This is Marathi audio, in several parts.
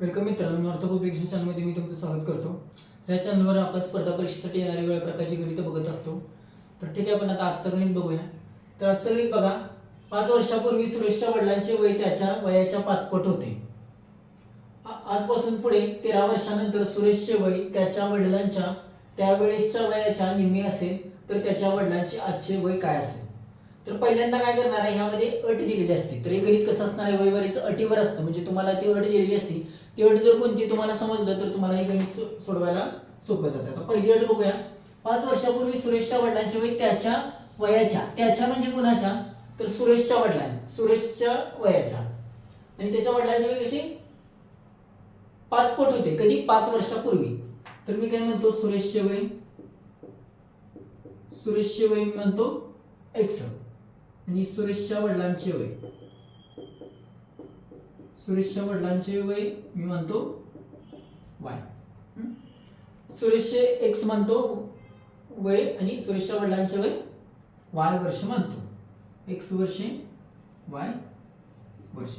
वेलकम मित्रांनो नॉर्थ पब्लिकेशन चॅनलमध्ये मी तुमचं स्वागत करतो. या चॅनलवर आपण स्पर्धा परीक्षेसाठी येणारी वेगळ्या प्रकारची गणितं बघत असतो. तर ठीक आहे आपण आता आजचं गणित बघूया. तर आजचं गणित बघा. पाच वर्षापूर्वी सुरेशच्या वडिलांचे वय त्याच्या वयाच्या पाचपट होते. आजपासून पुढे तेरा वर्षानंतर सुरेशचे वय त्याच्या वडिलांच्या त्यावेळेसच्या वयाच्या निम्मे असेल तर त्याच्या वडिलांचे आजचे वय काय असेल? तर पहिल्यांदा काय करणार आहे? ह्यामध्ये अट दिलेली असते. तर हे गणित कसं असणार आहे? वयवारीचं अटीवर असतं. म्हणजे तुम्हाला ती अट दिलेली असते. ती अट जर कोणती तुम्हाला समजलं तर तुम्हाला हे गणित सोडवायला सोपं जातं. आता पहिली अट बघूया. पाच वर्षापूर्वी सुरेशच्या वडिलांचे वय त्याच्या वयाच्या. त्याच्या म्हणजे कुणाच्या? तर सुरेशच्या वडिलां सुरेशच्या वयाच्या. आणि त्याच्या वडिलांचे वय कसे? पाच पट होते. कधी? पाच वर्षापूर्वी. तर मी काय म्हणतो? सुरेशचे वय? सुरेशचे वय म्हणतो एक्स आणि सुरेशच्या वडिलांचे वय? सुरेशच्या वडिलांचे वय मी म्हणतो वाय. सुरेशचे एक्स म्हणतो वय आणि सुरेशच्या वडिलांचे वय वाय वर्ष म्हणतो. एक्स वर्षे वाय वर्ष.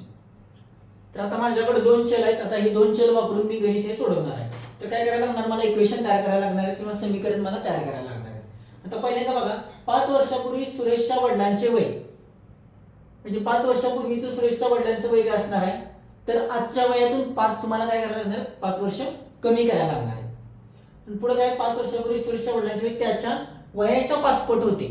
तर आता माझ्याकडे दोन चल आहेत. आता हे दोन चल वापरून मी गणित हे सोडवणार आहे. तर काय करायला लागणार? मला इक्वेशन तयार करायला लागणार आहे किंवा समीकरण मला तयार करायला लागणार आहे. आता पहिल्यांदा बघा पाच वर्षापूर्वी सुरेशच्या वडिलांचे वय. म्हणजे पाच वर्षापूर्वीचं सुरेशच्या वडिलांचं वय काय असणार आहे? तर आजच्या वयातून पाच तुम्हाला काय करायला लागणार? पाच वर्ष कमी करायला लागणार आहे. पुढे काय? पाच वर्षापूर्वी सुरेशच्या वडिलांचे त्याच्या वयाच्या पाचपट होते.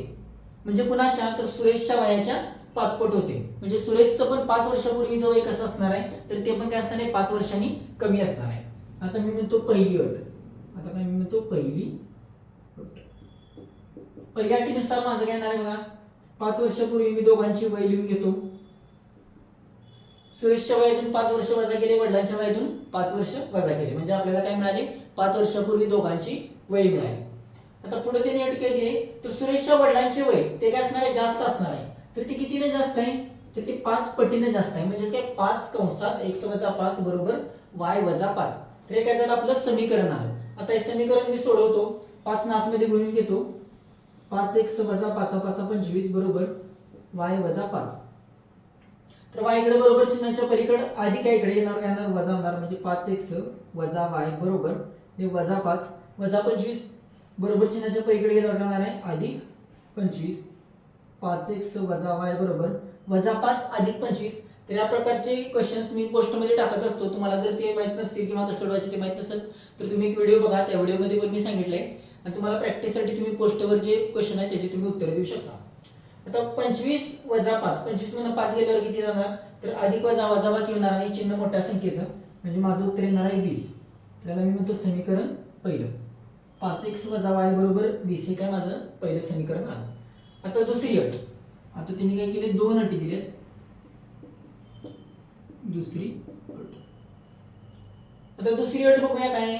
म्हणजे कुणाच्या? तर सुरेशच्या वयाच्या पाचपट होते. म्हणजे सुरेशचं पण पाच वर्षापूर्वीचं वय कसं असणार आहे. तर ते पण काय असणार आहे? पाच वर्षांनी कमी असणार आहे. आता मी म्हणतो पहिली अट. आता काय मी म्हणतो पहिली पहिल्या अटीनुसार माझं काय येणार आहे बघा? पाच वर्षापूर्वी मी दोघांची वय लिहून घेतो. सुरेशच्या वयातून पाच वर्ष वजा केले वडिलांच्या वयातून पाच वर्ष वजा केले. म्हणजे आपल्याला काय मिळाले? पाच वर्षापूर्वी दोघांची वय मिळाली. आता पुढे त्यांनी अट केली आहे तर सुरेशच्या वडिलांचे वय ते काय असणार आहे? जास्त असणार आहे. तर ते कितीने जास्त आहे? तर ते पाच पटीने जास्त आहे. म्हणजे काय? पाच कंसात एक वजा पाच बरोबर वाय वजा पाच. तर हे काय झालं? आपलं समीकरण आलं. आता हे समीकरण मी सोडवतो. पाच नाथमध्ये गुणून घेतो. पाच एक वजा पाचा पाचा पंचवीस बरोबर वाय वजा पाच. तर वाय इकडे बरोबर चिन्हाच्या पलीकडे आधी काय इकडे येणार येणार वजा होणार म्हणजे पाच एक वजा वाय बरोबर. हे वजा पाच वजा पंचवीस. बरोबर चिन्हाच्या पलीकडे येणार येणार आहे अधिक पंचवीस. पाच एक वजा वाय बरोबर. वजा पाच अधिक पंचवीस. तर या प्रकारचे क्वेश्चन्स मी पोस्टमध्ये टाकत असतो. तुम्हाला जर ते माहीत नसतील किंवा कसं सोडवायचे ते माहीत नसेल तर तुम्ही एक व्हिडिओ बघा. त्या व्हिडिओमध्ये पण मी सांगितलंय. आणि तुम्हाला प्रॅक्टिससाठी तुम्ही पोस्टवर जे क्वेश्चन आहे त्याची तुम्ही उत्तर देऊ शकता. आता पंचवीस वजा पाच पंचवीस मधून पाच गेल्यावर किती जाणार तर अधिक वजा वजा बाकी होणार? आणि चिन्ह मोठ्या संख्येचं. म्हणजे माझं उत्तर येणार आहे वीस. त्याला मी म्हणतो समीकरण पहिलं. पाच एक्स वजा वाय बरोबर वीस हे काय माझं पहिलं समीकरण आलं. आता दुसरी अट. आता त्यांनी काय केले? दोन अटी दिलेत. दुसरी अट. आता दुसरी अट बघूया काय?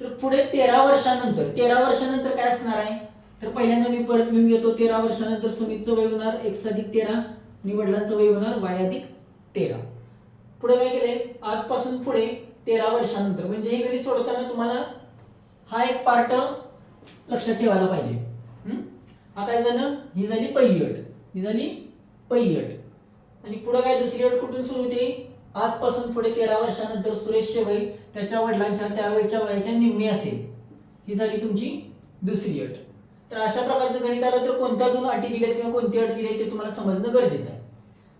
तर पुढे तेरा वर्षानंतर तेरा वर्षानंतर काय असणार आहे? तर पहिल्यांदा मी परत लिहून घेतो तेरा वर्षानंतर सुमितचं वय होणार एक्स अधिक तेरा आणि वडिलांचं वय होणार वाय अधिक तेरा. पुढे काय केलंय? आजपासून पुढे तेरा वर्षानंतर. म्हणजे हे गणित सोडवताना तुम्हाला हा एक पार्ट लक्षात ठेवायला पाहिजे. आता काय झालं ही झाली पहिली अट. ही झाली पहिली अट. आणि पुढे काय दुसरी अट कुठून सुरू होते? आजपासून पुढे तेरा वर्षानंतर सुरेश वय त्याच्या वडिलांच्या त्यावेळेच्या वयाच्या निम्मी असेल. ही झाली तुमची दुसरी अट. तर अशा प्रकारचं गणित आलं तर कोणत्या दोन अटी दिल्यात किंवा कोणती अट दिली ते तुम्हाला समजणं गरजेचं आहे.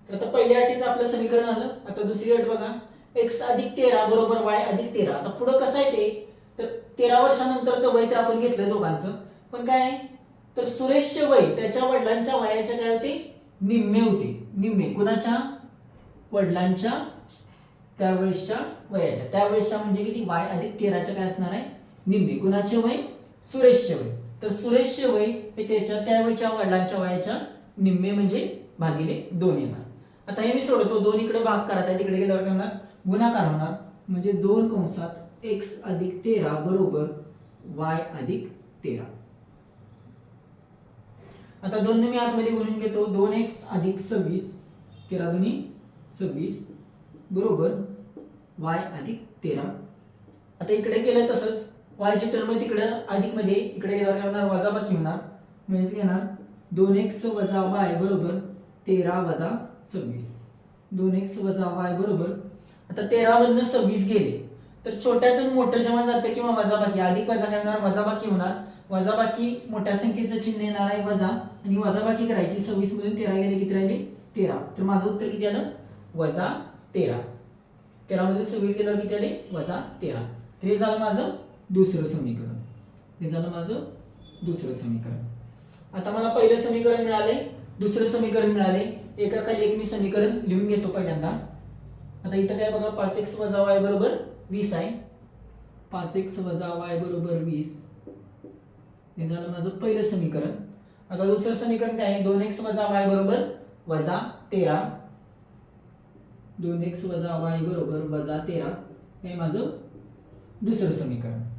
तर आता पहिल्या अटीचं आपलं समीकरण आलं. आता दुसरी अट बघा. एक्स अधिक तेरा बरोबर वाय अधिक तेरा. आता पुढं कसं आहे ते? तर तेरा वर्षानंतरचं वय तर आपण घेतलं दोघांचं. पण काय आहे? तर सुरेशचे वय त्याच्या वडिलांच्या वयाच्या काय होते निम्मे होते. निम्मे. कुणाच्या? वडिलांच्या त्यावेळेसच्या वयाच्या. त्यावेळेसच्या म्हणजे किती? वाय अधिक तेराच्या काय असणार आहे? निम्मे. कुणाचे वय? सुरेशचे वय. तर सुरेशचे वय हे त्याच्या त्यावेळेच्या वडिलांच्या वयाच्या निम्मे म्हणजे भागिले दोन येणार. आता हे मी सोडतो दोन इकडे भाग करत आहे तिकडे गेल्यावर काय होणार? गुणाकार होणार. म्हणजे दोन कंसात एक्स अधिक तेरा बरोबर वाय अधिक तेरा. आता दोन मी आतमध्ये गुणून घेतो. दोन एक्स अधिक सव्वीस तेरा दोन्ही सव्वीस बरोबर वाय अधिक तेरा. आता इकडे केलं तसंच. वायची टर्म तिकडं अधिक म्हणजे इकडे येणार वजाबाकी होणार. म्हणजेच बाकी येणार दोन एक्स वजा वाय बरोबर तेरा वजा सव्वीस. दोन एक्स वजा वाय बरोबर आता तेरामधनं सव्वीस गेले. तर छोट्यातून मोठं जेव्हा जातं किंवा वजाबाकी अधिक वजा करणार वजाबाकी होणार. वजाबाकी मोठ्या संख्येचं चिन्ह येणार आहे वजा. आणि वजाबाकी करायची सव्वीस मधून तेरा गेले किती राहिले? तेरा. तर माझं उत्तर किती आलं? वजा तेरा. तेरा सव्वीस गेल्यावर किती आले? वजा तेरा. तर हे झालं माझं दुसरं समीकरण. हे झालं माझं दुसरं समीकरण. आता मला पहिलं समीकरण मिळाले दुसरं समीकरण मिळाले. एका खाली एक मी समीकरण लिहून घेतो पहिल्यांदा. आता इथं काय बघा पाच एक्स वजा वाय बरोबर वीस आहे. पाच एक्स वजा वाय बरोबर वीस. हे झालं माझं पहिलं समीकरण. आता दुसरं समीकरण काय आहे? दोन एक्स वजा वाय बरोबर वजा तेरा. दोन एक्स वजा वाय बरोबर वजा तेरा. हे माझं दुसरं समीकरण.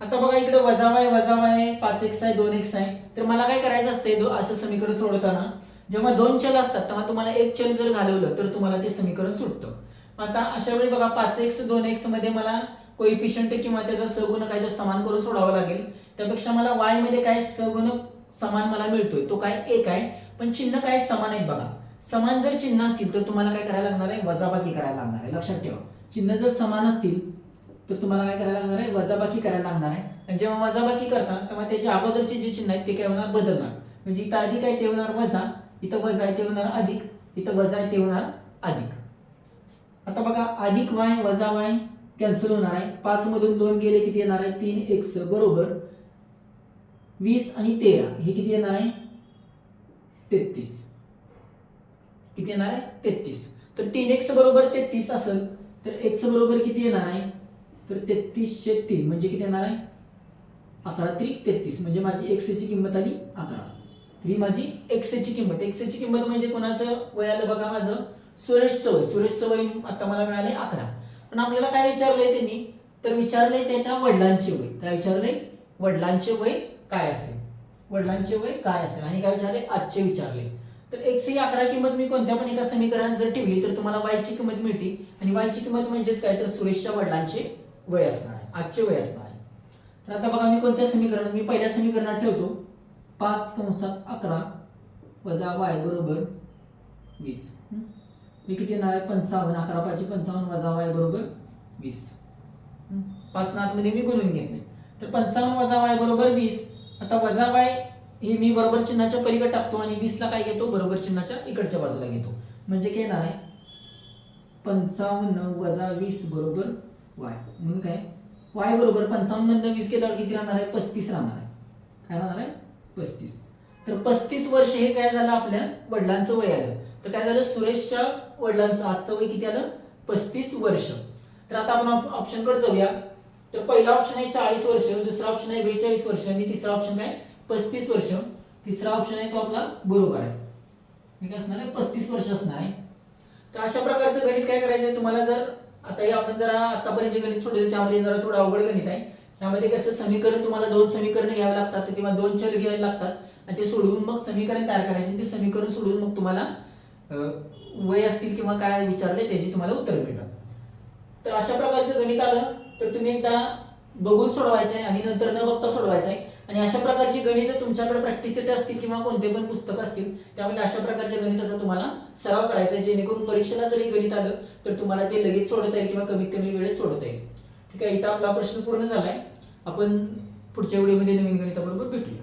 आता बघा इकडे वजा आहे वजा आहे पाच एक्स आहे दोन एक्स आहे तर मला काय करायचं असते असं समीकरण सोडवताना जेव्हा दोन चल असतात तेव्हा तुम्हाला एक चल जर घालवलं तर तुम्हाला ते समीकरण सुटतं. आता अशा वेळी बघा पाच एक्स दोन एक्समध्ये मला कोइफिशियंट किंवा त्याचा सगुण काय तर समान करून सोडावा लागेल. त्यापेक्षा मला वायमध्ये काय सगुण समान मला मिळतोय तो काय एक आहे. पण चिन्ह काय समान आहेत बघा. समान जर चिन्ह असतील तर तुम्हाला काय करायला लागणार आहे? वजाबाकी करायला लागणार आहे. लक्षात ठेवा. चिन्ह जर समान असतील तर तुम्हाला काय करायला लागणार आहे? वजाबाकी करायला लागणार आहे. आणि जेव्हा वजाबाकी करता तेव्हा त्याच्या अगोदरची जे चिन्ह आहेत ते काय होणार? बदलणार. म्हणजे इथं अधिक आहे ते होणार वजा. इथं वजा आहे ते होणार अधिक. इथं वजा आहे ते होणार अधिक. आता बघा अधिक वाय वजा वाय कॅन्सल होणार आहे. पाच मधून दोन गेले किती येणार आहे? तीन एक्स बरोबर. वीस आणि तेरा. हे किती येणार आहे? तेहतीस. किती येणार आहे? तेहतीस. तर तीन एक्स बरोबर तेहतीस असेल तर एक्स बरोबर किती येणार आहे? तर तेहतीसशे तीन. म्हणजे किती येणार आहे? अकरा त्रिक तेहतीस. म्हणजे माझी एकशेची किंमत आली अकरा. तर ही माझी एकशेची किंमत. एकशेची किंमत म्हणजे कोणाचं? वय आलं बघा माझं. सुरेशचं वय सुरेशचं वय आता मला मिळाले अकरा. पण आपल्याला काय विचारलंय त्यांनी? तर विचारलंय त्याच्या वडिलांचे वय. काय विचारलंय? वडिलांचे वय काय असेल? वडिलांचे वय काय असेल? आणि काय विचारले आजचे विचारले तर एकशे अकरा किंमत मी कोणत्या पण एका समीकरणात जर ठेवली तर तुम्हाला वायची किंमत मिळते. आणि वायची किंमत म्हणजेच काय? तर सुरेशच्या वडिलांचे वय असणार आहे. आजचे वय असणार आहे. तर आता बघा मी कोणत्या समीकरणात मी पहिल्या समीकरणात ठेवतो. पाच कंसात अकरा वजा वाय बरोबर वीस. मी किती येणार आहे? पंचावन्न. अकरा पाचशे पंचावन्न वजा वाय बरोबर वीस. पाच नातमध्ये मी गुणून घेतले तर पंचावन्न वजा वाय बरोबर वीस. आता वजा वाय हे मी बरोबर चिन्हाच्या पलीकडे टाकतो आणि वीसला काय घेतो? बरोबर चिन्हाच्या इकडच्या बाजूला घेतो. म्हणजे काय येणार आहे? पंचावन्न वजा वीस बरोबर वाय. म्हणून काय? वाय बरोबर पंचावन्न वीस केल्यावर किती राहणार आहे? पस्तीस राहणार आहे. काय राहणार आहे? पस्तीस. तर पस्तीस वर्ष हे काय झालं आपल्या वडिलांचं वय आलं. तर काय झालं? सुरेशच्या वडिलांचं आजचं वय किती आलं? पस्तीस वर्ष. तर आता आपण ऑप्शनकडे जाऊया. तर पहिला ऑप्शन आहे चाळीस वर्ष दुसरा ऑप्शन आहे बेचाळीस वर्ष आणि तिसरा ऑप्शन काय? पस्तीस वर्ष. तिसरा ऑप्शन आहे तो आपला बरोबर आहे. हे काय असणार आहे? पस्तीस वर्ष असणार आहे. तर अशा प्रकारचं गणित काय करायचं आहे तुम्हाला जर आता हे आपण जरा आतापर्यंत जे गणित सोडले त्यामध्ये जरा थोडं अवघड गणित आहे. त्यामध्ये कसं समीकरण तुम्हाला दोन समीकरण घ्यावे लागतात किंवा दोन चल घ्यावे लागतात. आणि ते सोडवून मग समीकरण तयार करायचे. ते समीकरण सोडवून मग तुम्हाला वय असतील किंवा काय विचारले त्याची तुम्हाला उत्तर मिळतात. तर अशा प्रकारचं गणित आलं तर तुम्ही एकदा बघून सोडवायचं आहे आणि नंतर न बघता सोडवायचं आहे. आणि अशा प्रकारची गणित तुमच्याकडे प्रॅक्टिस प्रॅक्टिससाठी असतील किंवा कोणते पण पुस्तक असतील त्यामुळे अशा प्रकारच्या गणिताचा तुम्हाला सराव करायचा आहे. जेणेकरून परीक्षेला जरी गणित आलं तर तुम्हाला ते लगेच सोडवता येईल किंवा कमीत कमी वेळेत सोडवता येईल. ठीक आहे इथं आपला प्रश्न पूर्ण झाला आहे आपण पुढच्या व्हिडिओमध्ये नवीन गणिताबरोबर भेटूया.